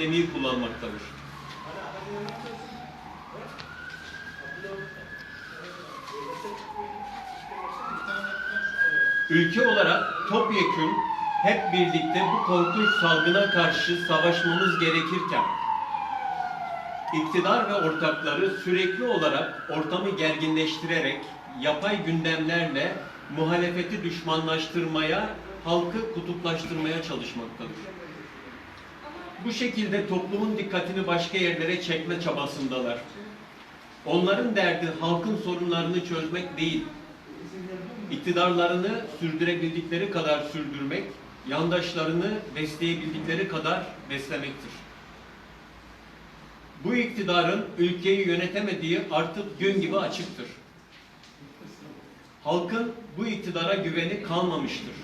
pandemiyi kullanmaktadır. Ülke olarak topyekün hep birlikte bu korkunç salgına karşı savaşmamız gerekirken iktidar ve ortakları sürekli olarak ortamı gerginleştirerek yapay gündemlerle muhalefeti düşmanlaştırmaya, halkı kutuplaştırmaya çalışmaktadır. Bu şekilde toplumun dikkatini başka yerlere çekme çabasındalar. Onların derdi halkın sorunlarını çözmek değil, iktidarlarını sürdürebildikleri kadar sürdürmek, yandaşlarını besleyebildikleri kadar beslemektir. Bu iktidarın ülkeyi yönetemediği artık gün gibi açıktır. Halkın bu iktidara güveni kalmamıştır.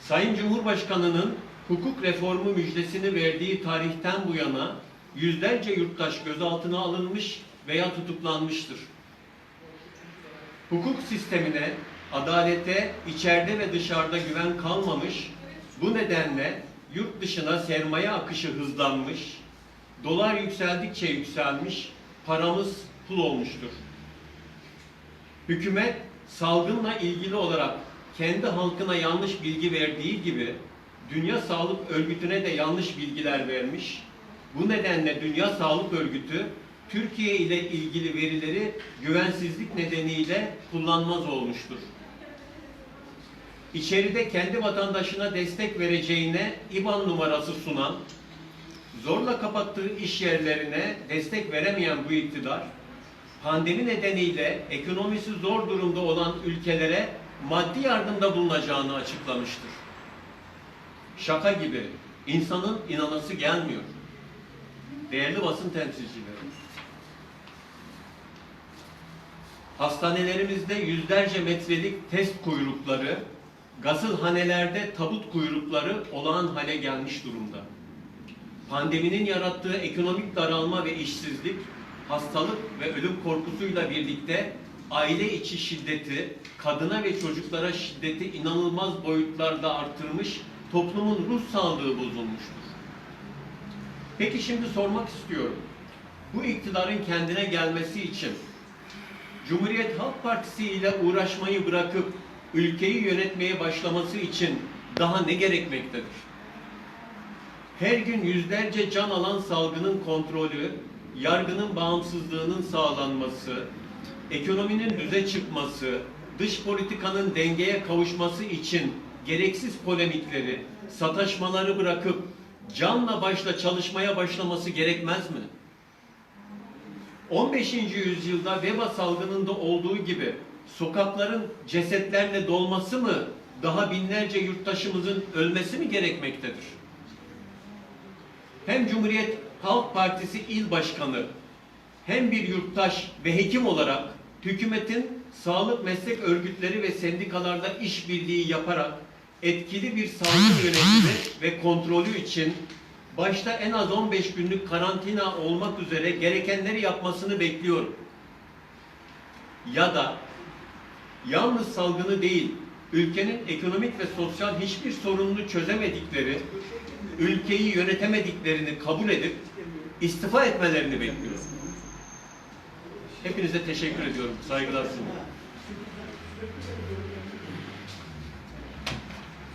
Sayın Cumhurbaşkanı'nın hukuk reformu müjdesini verdiği tarihten bu yana yüzlerce yurttaş gözaltına alınmış veya tutuklanmıştır. Hukuk sistemine, adalete içeride ve dışarıda güven kalmamış, bu nedenle yurt dışına sermaye akışı hızlanmış, dolar yükseldikçe yükselmiş, paramız pul olmuştur. Hükümet salgınla ilgili olarak kendi halkına yanlış bilgi verdiği gibi Dünya Sağlık Örgütü'ne de yanlış bilgiler vermiş. Bu nedenle Dünya Sağlık Örgütü Türkiye ile ilgili verileri güvensizlik nedeniyle kullanmaz olmuştur. İçeride kendi vatandaşına destek vereceğine IBAN numarası sunan, zorla kapattığı iş yerlerine destek veremeyen bu iktidar, pandemi nedeniyle ekonomisi zor durumda olan ülkelere maddi yardımda bulunacağını açıklamıştır. Şaka gibi, insanın inanası gelmiyor. Değerli basın temsilcileri, hastanelerimizde yüzlerce metrelik test kuyrukları, gazılhanelerde tabut kuyrukları olağan hale gelmiş durumda. Pandeminin yarattığı ekonomik daralma ve işsizlik, hastalık ve ölüm korkusuyla birlikte aile içi şiddeti, kadına ve çocuklara şiddeti inanılmaz boyutlarda artırmış, toplumun ruh sağlığı bozulmuştur. Peki şimdi sormak istiyorum. Bu iktidarın kendine gelmesi için Cumhuriyet Halk Partisi ile uğraşmayı bırakıp ülkeyi yönetmeye başlaması için daha ne gerekmektedir? Her gün yüzlerce can alan salgının kontrolü, yargının bağımsızlığının sağlanması, ekonominin düze çıkması, dış politikanın dengeye kavuşması için gereksiz polemikleri, sataşmaları bırakıp canla başla çalışmaya başlaması gerekmez mi? 15. yüzyılda veba salgınında olduğu gibi sokakların cesetlerle dolması mı, daha binlerce yurttaşımızın ölmesi mi gerekmektedir? Hem Cumhuriyet Halk Partisi il başkanı hem bir yurttaş ve hekim olarak hükümetin sağlık meslek örgütleri ve sendikalarla işbirliği yaparak etkili bir salgın yönetimi ve kontrolü için başta en az 15 günlük karantina olmak üzere gerekenleri yapmasını bekliyorum. Ya da yalnız salgını değil, ülkenin ekonomik ve sosyal hiçbir sorununu çözemedikleri, ülkeyi yönetemediklerini kabul edip istifa etmelerini bekliyorum. Hepinize teşekkür ediyorum. Saygılar sunuyorum.